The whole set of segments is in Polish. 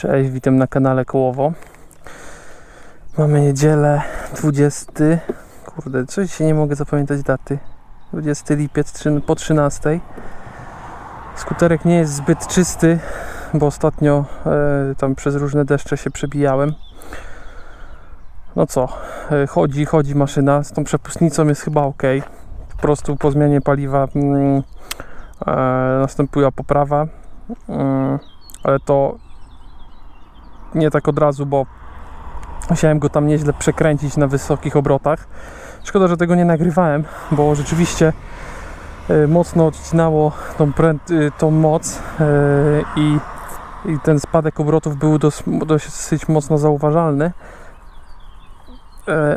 Cześć, witam na kanale Kołowo. Mamy niedzielę 20. Kurde, coś się nie mogę zapamiętać daty. 20 lipiec po 13. Skuterek nie jest zbyt czysty, bo ostatnio e, tam przez różne deszcze się przebijałem. No co, e, chodzi, chodzi maszyna. Z tą przepustnicą jest chyba ok. Po prostu po zmianie paliwa e, następuje poprawa. Mm, ale to nie tak od razu, bo musiałem go tam nieźle przekręcić na wysokich obrotach. Szkoda, że tego nie nagrywałem, bo rzeczywiście e, mocno odcinało tą, e, tą moc e, i, i ten spadek obrotów był dos, dosyć mocno zauważalny.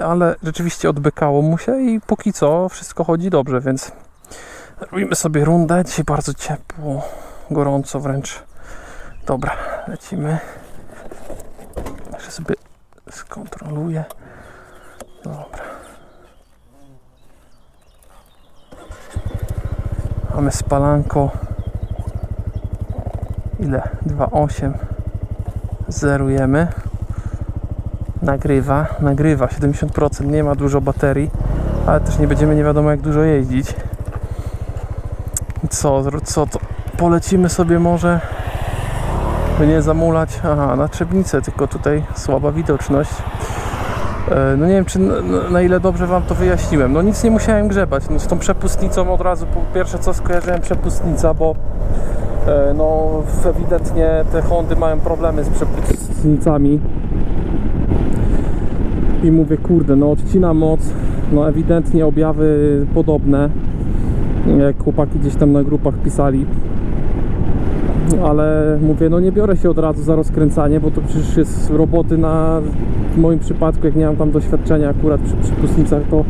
Ale rzeczywiście odbykało mu się i póki co wszystko chodzi dobrze, więc robimy sobie rundę. Dzisiaj bardzo ciepło, gorąco wręcz. Dobra, lecimy. Sobie skontroluję. Dobra. Mamy spalanko. Ile? 2,8. Zerujemy. Nagrywa, nagrywa 70%. Nie ma dużo baterii, ale też nie będziemy nie wiadomo jak dużo jeździć. Co, co to? Polecimy sobie może by nie zamulać. Aha, na Trzebnicę, tylko tutaj słaba widoczność. E, No nie wiem, czy na, ile dobrze Wam to wyjaśniłem. No nic nie musiałem grzebać. No z tą przepustnicą od razu pierwsze co skojarzyłem przepustnica, bo e, no ewidentnie te Hondy mają problemy z przepustnicami. I mówię, kurde, no odcina moc, no ewidentnie objawy podobne, jak chłopaki gdzieś tam na grupach pisali ale mówię, no nie biorę się od razu za rozkręcanie, bo to przecież jest roboty na w moim przypadku, jak nie mam tam doświadczenia akurat przy przypustnicach, to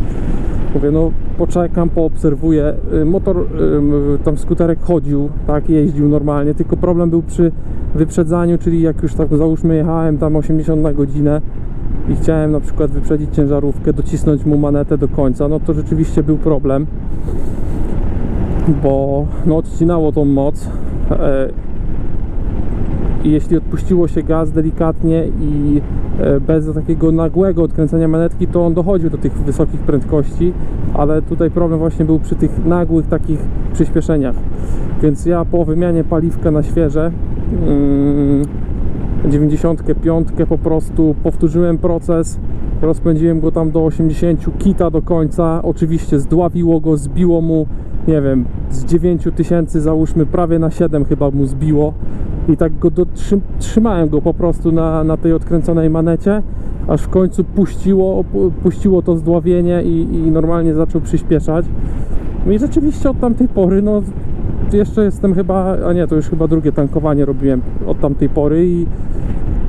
mówię, no poczekam, poobserwuję. Y, Motor, ym, tam skuterek chodził, tak, jeździł normalnie, tylko problem był przy wyprzedzaniu, czyli jak już tak załóżmy jechałem tam 80 na godzinę i chciałem na przykład wyprzedzić ciężarówkę, docisnąć mu manetę do końca, no to rzeczywiście był problem, bo no odcinało tą moc. I jeśli odpuściło się gaz delikatnie i e, bez takiego nagłego odkręcania manetki, to on dochodził do tych wysokich prędkości, ale tutaj problem właśnie był przy tych nagłych takich przyspieszeniach. Więc ja po wymianie paliwka na świeże mm, 95 po prostu powtórzyłem proces, rozpędziłem go tam do 80 kita do końca, oczywiście zdławiło go, zbiło mu, nie wiem, z 9000 załóżmy prawie na 7 chyba mu zbiło i tak go dotrzym, trzymałem go po prostu na, na tej odkręconej manecie, aż w końcu puściło, pu- puściło to zdławienie i, i normalnie zaczął przyspieszać. No i rzeczywiście od tamtej pory, no jeszcze jestem chyba, a nie, to już chyba drugie tankowanie robiłem od tamtej pory i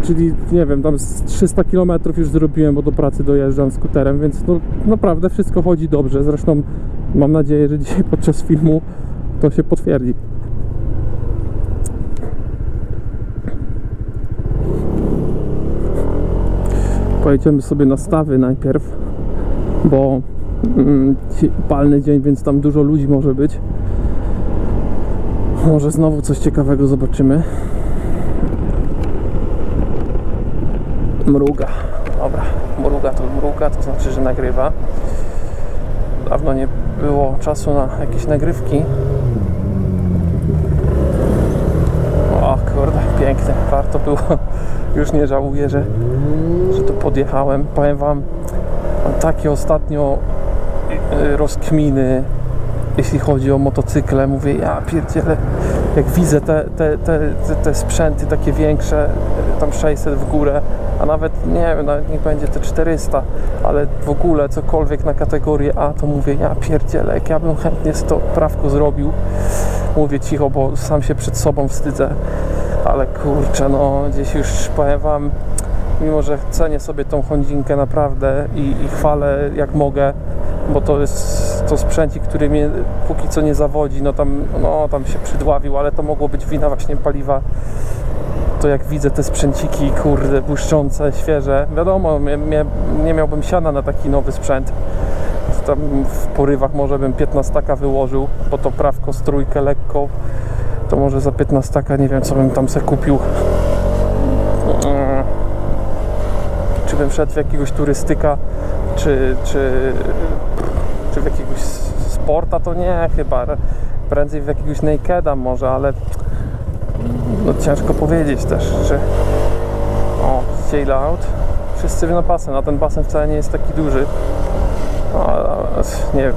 czyli nie wiem, tam z 300 km już zrobiłem, bo do pracy dojeżdżam skuterem, więc no naprawdę wszystko chodzi dobrze. Zresztą mam nadzieję, że dzisiaj podczas filmu to się potwierdzi. Pojedziemy sobie na stawy najpierw, bo mm, palny dzień, więc tam dużo ludzi może być. Może znowu coś ciekawego zobaczymy. Mruga. Dobra, mruga to mruga, to znaczy, że nagrywa. Dawno nie było czasu na jakieś nagrywki. O kurde, pięknie, warto było. Już nie żałuję, że, podjechałem. Powiem Wam, takie ostatnio y, rozkminy, jeśli chodzi o motocykle. Mówię, ja pierdzielę, jak widzę te, te, te, te, te sprzęty takie większe, y, tam 600 w górę, a nawet, nie wiem, nawet niech będzie te 400, ale w ogóle cokolwiek na kategorię A, to mówię, ja pierdzielę, jak ja bym chętnie to prawko zrobił. Mówię cicho, bo sam się przed sobą wstydzę, ale kurczę, no gdzieś już powiem Wam, mimo że cenię sobie tą Hondzinkę naprawdę i, i chwalę jak mogę, bo to jest to sprzęcik, który mnie póki co nie zawodzi, no tam, no tam się przydławił, ale to mogło być wina właśnie paliwa. To jak widzę te sprzęciki, kurde, błyszczące, świeże, wiadomo, nie miałbym siana na taki nowy sprzęt. Tam w porywach może bym 15 wyłożył, bo to prawko z trójkę lekko, to może za 15 nie wiem co bym tam se kupił czy bym szedł w jakiegoś turystyka, czy, czy, czy w jakiegoś sporta, to nie chyba. Prędzej w jakiegoś nakeda może, ale no ciężko powiedzieć też, czy o, sail out. Wszyscy na basen, a ten basen wcale nie jest taki duży. No, nie wiem,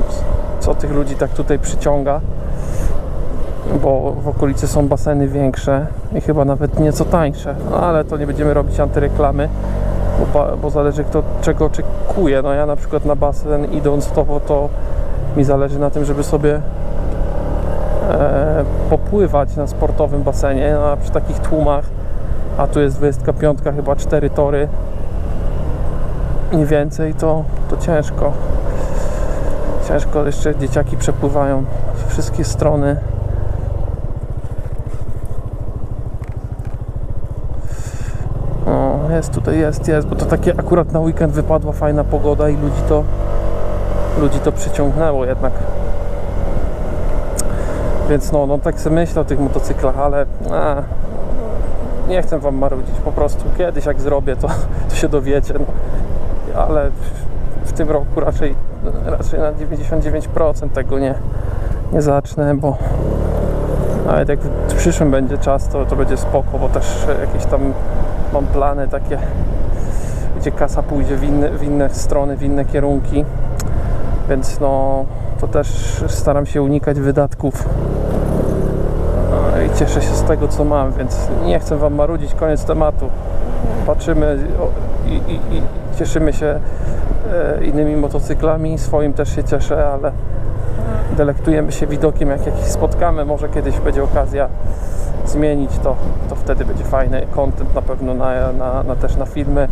co tych ludzi tak tutaj przyciąga, bo w okolicy są baseny większe i chyba nawet nieco tańsze, no, ale to nie będziemy robić antyreklamy, bo, bo zależy kto czego oczekuje. No ja na przykład na basen idąc to, to mi zależy na tym, żeby sobie e, popływać na sportowym basenie, no, a przy takich tłumach, a tu jest 25, chyba 4 tory, nie więcej, to, to ciężko. Ciężko, jeszcze dzieciaki przepływają w wszystkie strony. O, jest tutaj, jest, jest, bo to takie akurat na weekend wypadła fajna pogoda i ludzi to ludzi to przyciągnęło jednak. Więc no, no tak sobie myślę o tych motocyklach, ale a, nie chcę wam marudzić, po prostu kiedyś jak zrobię, to, to się dowiecie. No. Ale w, tym roku raczej, raczej na 99% tego nie, nie zacznę, bo nawet jak w przyszłym będzie czas, to, to będzie spoko, bo też jakieś tam mam plany takie, gdzie kasa pójdzie w inne, w inne strony, w inne kierunki. Więc no, to też staram się unikać wydatków No i cieszę się z tego, co mam, więc nie chcę Wam marudzić. Koniec tematu. Patrzymy i, i, i cieszymy się e, innymi motocyklami. Swoim też się cieszę, ale delektujemy się widokiem, jak jakiś spotkamy. Może kiedyś będzie okazja zmienić to, to wtedy będzie fajny content na pewno na, na, na też na filmy.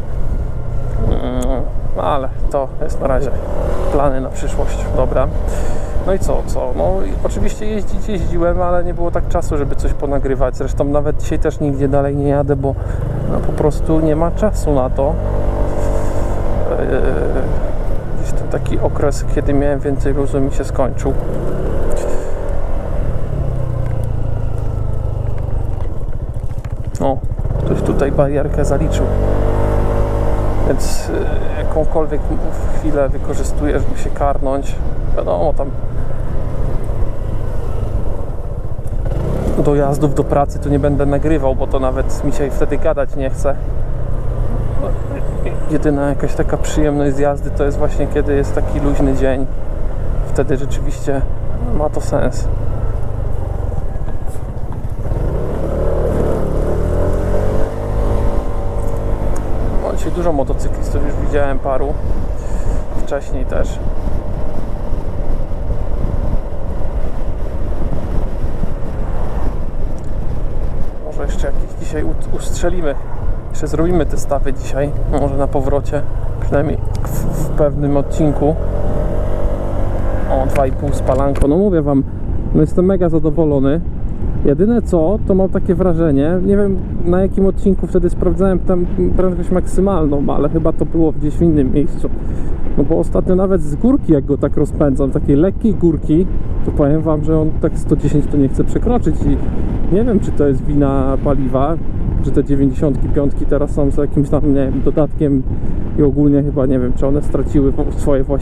No ale to jest na razie plany na przyszłość. Dobra. No i co, co? No oczywiście jeździć jeździłem, ale nie było tak czasu, żeby coś ponagrywać. Zresztą nawet dzisiaj też nigdzie dalej nie jadę, bo no, po prostu nie ma czasu na to. Ten taki okres, kiedy miałem więcej luzu mi się skończył. O, ktoś tutaj barierkę zaliczył. Więc y, jakąkolwiek chwilę wykorzystuję, żeby się karnąć. Wiadomo, tam dojazdów do pracy tu nie będę nagrywał, bo to nawet mi się wtedy gadać nie chce. Jedyna jakaś taka przyjemność z jazdy to jest właśnie kiedy jest taki luźny dzień. Wtedy rzeczywiście ma to sens. No, dzisiaj dużo motocyklistów już widziałem paru. Wcześniej też. Może jeszcze jakieś dzisiaj ustrzelimy. Jeszcze zrobimy te stawy dzisiaj. Może na powrocie. Przynajmniej w, w pewnym odcinku. O, 2,5 spalanko. No mówię wam, no jestem mega zadowolony. Jedyne co, to mam takie wrażenie, nie wiem na jakim odcinku wtedy sprawdzałem tam prędkość maksymalną, ale chyba to było gdzieś w innym miejscu. No bo ostatnio nawet z górki, jak go tak rozpędzam, takiej lekkiej górki, to powiem Wam, że on tak 110 to nie chce przekroczyć i nie wiem, czy to jest wina paliwa, że te 95 teraz są z jakimś tam, nie wiem, dodatkiem i ogólnie chyba, nie wiem, czy one straciły swoje właściwości